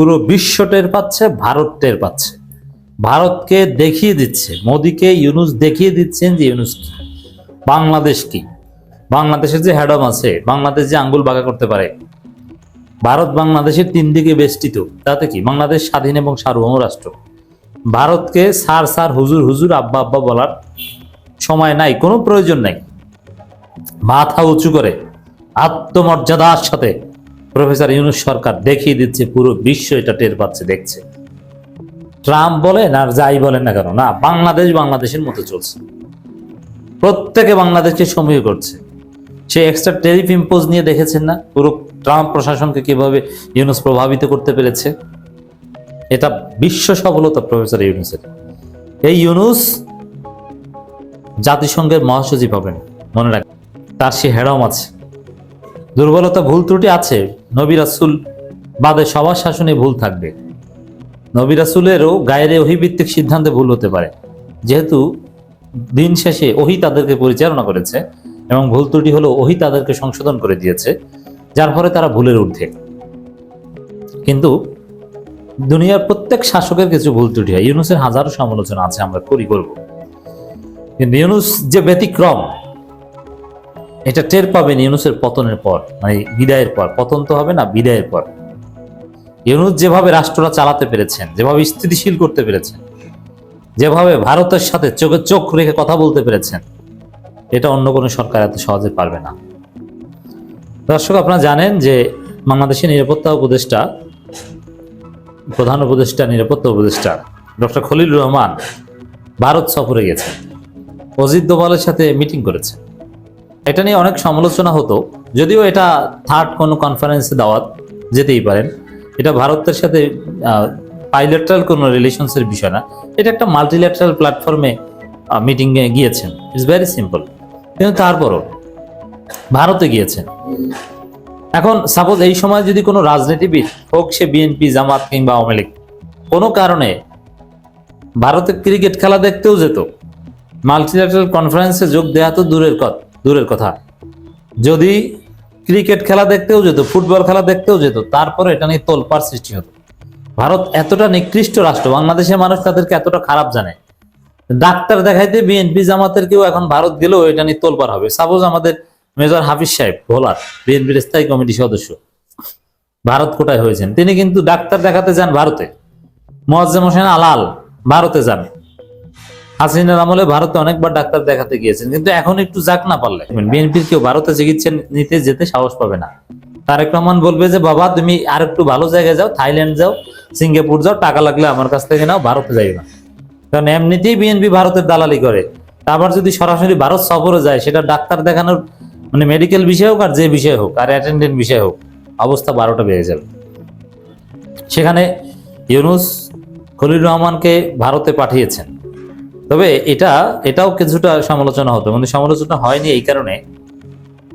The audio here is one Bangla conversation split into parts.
পুরো বিশ্ব টের পাচ্ছে, ভারত টের পাচ্ছে। ভারতকে দেখিয়ে দিচ্ছে, মোদীকে, ইউনুস দেখিয়ে দিচ্ছেন যে ইউনুস কি? বাংলাদেশ কি? বাংলাদেশের যে হ্যাডম আছে, বাংলাদেশ যে আঙ্গুল বাঁকা করতে পারে। ভারত বাংলাদেশের তিন দিকে বেষ্টিত, তাতে কি? বাংলাদেশ স্বাধীন এবং সার্বভৌম রাষ্ট্র। ভারতকে সার সার, হুজুর হুজুর, আব্বা আব্বা বলার সময় নাই, কোনো প্রয়োজন নাই। মাথা উঁচু করে, আত্মমর্যাদার সাথে প্রফেসর ইউনুস সরকার দেখিয়ে দিচ্ছে, পুরো বিশ্ব এটা টের পাচ্ছে, দেখছে। ট্রাম্প বলেন আর যাই বলেন না কেন, না, বাংলাদেশ বাংলাদেশের মতো চলছে। প্রত্যেকে বাংলাদেশকে সমীহ করছে। সে এক্সট্রা টেরিফ ইম্পোজ নিয়ে দেখেছেন না? পুরো ট্রাম্প প্রশাসনকে কীভাবে ইউনুস প্রভাবিত করতে পেরেছে? এটা বিশ্ব সফলতা, প্রফেসর ইউনুসের। এই ইউনুস জাতিসংঘের মহাসচিব হবেন, মনে রাখ তার সে হেডম আছে। দুর্বলতা ভুল ত্রুটি আছে, নবী রাসুল বাদে সবার শাসনে ভুল থাকবে। নবী রাসুলেরও গায়ের অহিভিত্তিক সিদ্ধান্তে ভুল হতে পারে। যেহেতু দিন শেষে ওহি তাদেরকে পরিচালনা করেছে এবং ভুল ত্রুটি হলো ওহি তাদেরকে সংশোধন করে দিয়েছে, যার ফলে তারা ভুলের ঊর্ধ্বে। কিন্তু দুনিয়ার প্রত্যেক শাসকের কিছু ভুল ত্রুটি হয়। ইউনুসের হাজারো সমালোচনা আছে, আমরা করি করব। কিন্তু ইউনুস যে ব্যতিক্রম এটা টের পাবেন ইউনুসের পতনের পর মানে বিদায়ের পর, পতন তো হবে না, বিদায়ের পর। ইউনুস যেভাবে রাষ্ট্রটা চালাতে পেরেছেন, যেভাবে স্থিতিশীল করতে পেরেছেন, যেভাবে ভারতের সাথে চোখে চোখ রেখে কথা বলতে পেরেছেন, এটা অন্য কোনো সরকার এত সহজে পারবে না। দর্শক, আপনারা জানেন যে বাংলাদেশের নিরাপত্তা উপদেষ্টা, প্রধান উপদেষ্টা, নিরাপত্তা উপদেষ্টা, ডক্টর খলিল রহমান ভারত সফরে গেছেন। অজিত দোভালের সাথে মিটিং করেছে এটা নিয়ে অনেক সমালোচনা হতো, যদিও এটা থার্ড কোনো কনফারেন্সে দাওয়াত যেতেই পারেন। এটা ভারতের সাথে পাইলেট্রাল কোনো রিলেশনসের বিষয় না। এটা একটা মাল্টিল্যাটারাল প্ল্যাটফর্মে মিটিংয়ে গিয়েছেন। ইটস ভেরি সিম্পল কিন্তু তারপরও, ভারতে গিয়েছেন। এখন সাপোজ এই সময় যদি কোনো রাজনীতিবিদ হোক, সে বিএনপি জামাত কিংবা আওয়ামী লীগ, কোনো কারণে ভারতে ক্রিকেট খেলা দেখতেও যেত মাল্টিল্যাটারাল কনফারেন্সে যোগ দেওয়া তো দূরের কথা। দূরের কথা। যদি ক্রিকেট খেলা দেখতেও যেত, ফুটবল খেলা দেখতেও যেত, তারপরে এটা নিয়ে তোলপাড় সৃষ্টি হতো। ভারত এতটা নিকৃষ্ট রাষ্ট্র, বাংলাদেশের মানুষ তাদেরকে এতটা খারাপ জানে। ডাক্তার দেখাইতে বিএনপি জামাতের কেউ এখন ভারত গেলেও এটা নিয়ে তোলপাড় হবে। সাপোজ আমাদের মেজর হাফিজ সাহেব, ভোলার, বিএনপির স্থায়ী কমিটি সদস্য, ভারত কোটায় হয়েছেন? তিনি কিন্তু ডাক্তার দেখাতে যান ভারতে। মোয়াজ্জেম হোসেন আলাল ভারতে যান। হাসিনার আমলে ভারতে অনেকবার ডাক্তার দেখাতে গিয়েছেন কিন্তু এখন একটু যাক না পারলে। বিএনপির কেউ ভারতে চিকিৎসা নিতে যেতে সাহস পাবে না। তারেক রহমান বলবে যে বাবা তুমি আর একটু ভালো জায়গায় যাও থাইল্যান্ড যাও সিঙ্গাপুর যাও টাকা লাগলে আমার কাছ থেকে নাও ভারতে যাই না। কারণ এমনিতেই বিএনপি ভারতের দালালি করে। আবার যদি সরাসরি ভারত সফরে যায় সেটা ডাক্তার দেখানোর মানে মেডিকেল বিষয় হোক আর যে বিষয় হোক আর অ্যাটেন্ডেন্ট বিষয় হোক অবস্থা বারোটা বেড়ে যাবে। সেখানে ইউনুস খলিল রহমানকে ভারতে পাঠিয়েছেন। তবে এটা, এটাও কিছুটা সমালোচনা হতো। মানে সমালোচনা হয়নি এই কারণে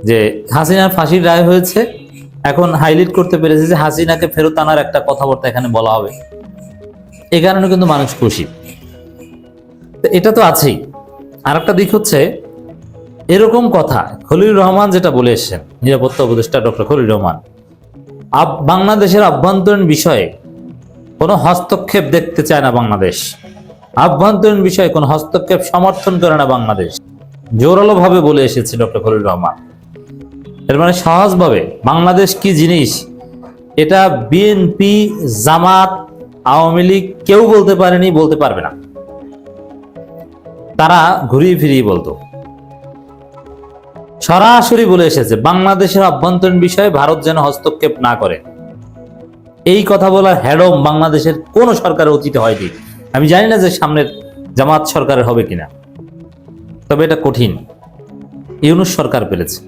যে হাসিনার ফাঁসির রায় হয়েছে। এখন হাইলাইট করতে পেরেছে যে হাসিনাকে ফেরত আনার একটা কথাবার্তা এখানে বলা হবে। এই কারণে কিন্তু মানুষ খুশি। এটা তো আছেই। আর একটা দিক হচ্ছে, এরকম কথা খলিল রহমান যেটা বলে এসছেন, নিরাপত্তা উপদেষ্টা ডক্টর খলিল রহমান বাংলাদেশের আভ্যন্তরীণ বিষয়ে কোনো হস্তক্ষেপ দেখতে চায় না বাংলাদেশ। আভ্যন্তরীণ বিষয়ে কোনো হস্তক্ষেপ সমর্থন করে না বাংলাদেশ। জোরালো ভাবে বলে এসেছে ডক্টর খলিল রহমান। এর মানে সহজভাবে বাংলাদেশ কি জিনিস? এটা বিএনপি, জামাত, আওয়ামী লীগ কেউ বলতে পারেনি, বলতে পারবে না। তারা ঘুরিয়ে ফিরিয়ে বলতো। সরাসরি বলে এসেছে, বাংলাদেশের অভ্যন্তরীণ বিষয়ে ভারত যেন হস্তক্ষেপ না করে। এই কথা বলার হ্যাডম বাংলাদেশের কোন সরকারের অতীতে হয়নি। আমি জানি না যে সামনের জামাত সরকারের হবে কিনা, তবে এটা কঠিন। ইউনুস সরকার পেরেছে।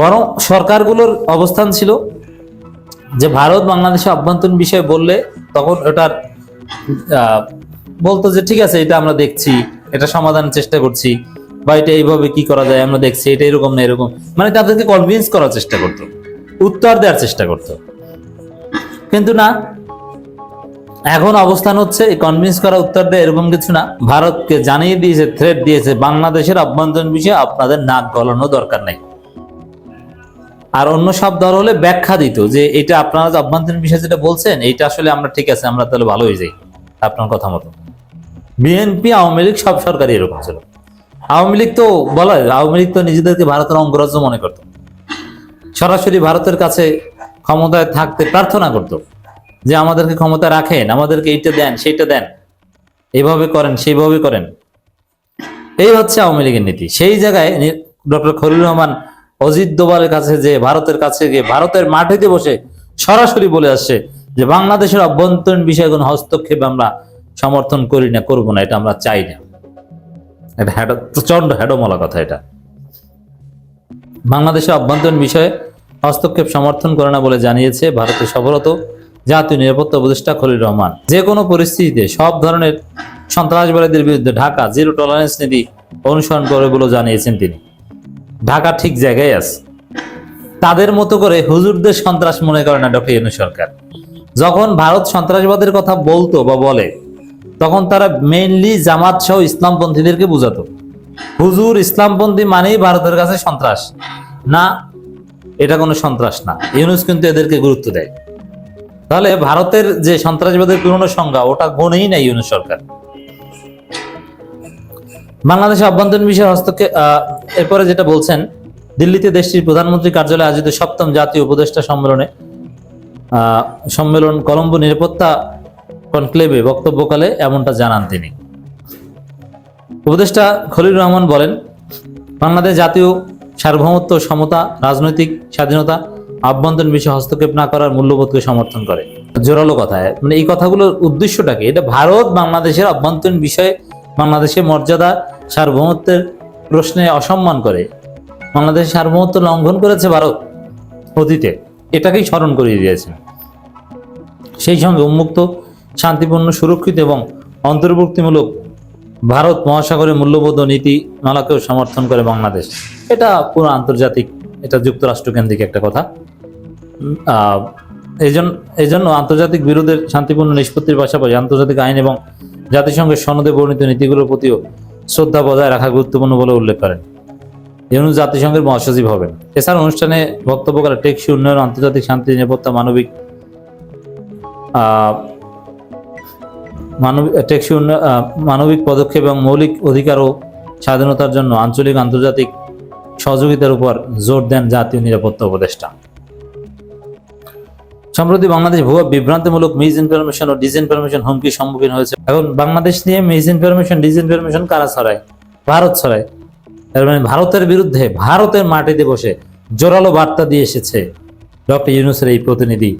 বরং সরকারগুলোর অবস্থান ছিল যে ভারত বাংলাদেশে অভ্যন্তরীণ বিষয়ে বললে তখন ওটার বলতো যে ঠিক আছে, এটা আমরা দেখছি, এটা সমাধানের চেষ্টা করছি, বা এটা এইভাবে কি করা যায়, আমরা দেখছি, এটা এরকম না এরকম। মানে তাদেরকে কনভিন্স করার চেষ্টা করতো, উত্তর দেওয়ার চেষ্টা করতো। কিন্তু না এখন অবস্থান হচ্ছে কনভিন্স করা উত্তর দেয় এরকম কিছু না। ভারতকে জানিয়ে দিয়েছে থ্রেট দিয়েছে, বাংলাদেশের অভ্যন্তরীণ বিষয়ে আপনাদের নাক গলানো দরকার নেই। আর অন্য সব দল হলে ব্যাখ্যা দিত যে, এটা আপনারা যে অভ্যন্তরীণ বিষয় যেটা বলছেন, এইটা আসলে আমরা ঠিক আছে, আমরা তাহলে ভালো হয়ে যাই, আপনার কথা মতো। বিএনপি আওয়ামী লীগ সব সরকারই এরকম ছিল। আওয়ামী লীগ তো বলা আওয়ামী লীগ তো নিজেদেরকে ভারতের অঙ্গরাজ্য মনে করত। সরাসরি ভারতের কাছে ক্ষমতায় থাকতে প্রার্থনা করত। যে আমাদেরকে ক্ষমতা রাখেন, আমাদেরকে এইটা দেন, সেইটা দেন। এইভাবে করেন, সেইভাবে করেন। এই হচ্ছে আওয়ামী লীগের নীতি। সেই জায়গায় ডক্টর খলিল রহমান অজিত দোবালের কাছে যে, ভারতের কাছে গিয়ে ভারতের মাটিতে বসে সরাসরি বলে আসছে যে, বাংলাদেশের অভ্যন্তরীণ বিষয়ে কোনো হস্তক্ষেপ আমরা সমর্থন করি না, করব না, এটা আমরা চাই না। এটা হ্যাডো প্রচণ্ড হ্যাডোমলা কথা এটা। বাংলাদেশের অভ্যন্তরীণ বিষয়ে হস্তক্ষেপ সমর্থন করে না বলে জানিয়েছে ভারতের সফরত জাতীয় নিরাপত্তা উপদেষ্টা খলিল রহমান। যে কোনো পরিস্থিতিতে সব ধরনের সন্ত্রাসবাদীদের বিরুদ্ধে ঢাকা জিরো টলারেন্স নীতি অনুসরণ করে বলে জানিয়েছেন তিনি। ঢাকা ঠিক জায়গায় আছে। তাদের মতো করে হুজুরদের সন্ত্রাস মনে করে না ডক্টর ইউনূস সরকার। যখন ভারত সন্ত্রাসবাদের কথা বলতো বা বলে, তখন তারা মেইনলি জামাত সহ ইসলামপন্থীদেরকে বুঝাতো। হুজুর ইসলামপন্থী মানেই ভারতের কাছে সন্ত্রাস। না, এটা কোনো সন্ত্রাস না। ইউনুস কিন্তু এদেরকে গুরুত্ব দেয়। তাহলে ভারতের যে সন্ত্রাসবাদের পুরনো সংজ্ঞা, ওটা গণেই নাই ইউনুস সরকার। বাংলাদেশে অভ্যন্তরীণ বিষয়ে হস্তক্ষেপ এরপরে যেটা বলছেন, দিল্লিতে দেশটির প্রধানমন্ত্রী কার্যালয়ে আয়োজিত সপ্তম জাতীয় উপদেষ্টা সম্মেলনে সম্মেলন কলম্বো নিরাপত্তা কনক্লেভে বক্তব্যকালে এমনটা জানান তিনি। উপদেষ্টা খলিল রহমান বলেন, বাংলাদেশ জাতীয় সার্বভৌমত্ব, সমতা, রাজনৈতিক স্বাধীনতা আভ্যন্তরীণ বিষয়ে হস্তক্ষেপ না করার মূল্যবোধকে সমর্থন করে। জোরালো কথা। মানে এই কথাগুলোর উদ্দেশ্যটা কি? এটা ভারত বাংলাদেশের অভ্যন্তরীণ বিষয়ে বাংলাদেশের মর্যাদা, সার্বভৌমত্বের প্রশ্নে অসম্মান করে। বাংলাদেশের সার্বভৌমত্ব লঙ্ঘন করেছে ভারত অতীতে। এটাকেই স্মরণ করিয়ে দিয়েছে। সেই সঙ্গে উন্মুক্ত, শান্তিপূর্ণ, সুরক্ষিত এবং অন্তর্ভুক্তিমূলক ভারত মহাসাগরের মূল্যবোধ ও নীতি মালাকেও সমর্থন করে বাংলাদেশ। এটা পুরো আন্তর্জাতিক এটা যুক্তরাষ্ট্র কেন্দ্রিক একটা কথা। এই জন্য আন্তর্জাতিক বিরোধের শান্তিপূর্ণ নিষ্পত্তির পাশাপাশি আন্তর্জাতিক আইন এবং জাতিসংঘের সনদে বর্ণিত নীতিগুলোর প্রতিও শ্রদ্ধা বজায় রাখা গুরুত্বপূর্ণ বলে উল্লেখ করেন। ইউনুস জাতিসংঘের মহাসচিব হবেন। এছাড়া অনুষ্ঠানে বক্তব্যকালে টেকসই উন্নয়ন, আন্তর্জাতিক শান্তি, নিরাপত্তা, মানবিক মানবিক টেকসই উন্নয়ন মানবিক পদক্ষেপ এবং মৌলিক অধিকার ও স্বাধীনতার জন্য আঞ্চলিক, আন্তর্জাতিক সহযোগিতার উপর জোর দেন জাতীয় নিরাপত্তা উপদেষ্টা। সম্প্রতি বাংলাদেশ ভুয়া বিভ্রান্তিমূলক মিস ইনফরমেশন ও ডিসইনফরমেশন হুমকির সম্মুখীন হয়েছে। এখন বাংলাদেশ নিয়ে মিস ইনফরমেশন, ডিসইনফরমেশন কারা ছড়ায়? ভারত ছড়ায়। তার মানে ভারতের বিরুদ্ধে ভারতের মাটিতে বসে জোরালো বার্তা দিয়ে এসেছে ডক্টর ইউনুসের এই প্রতিনিধি।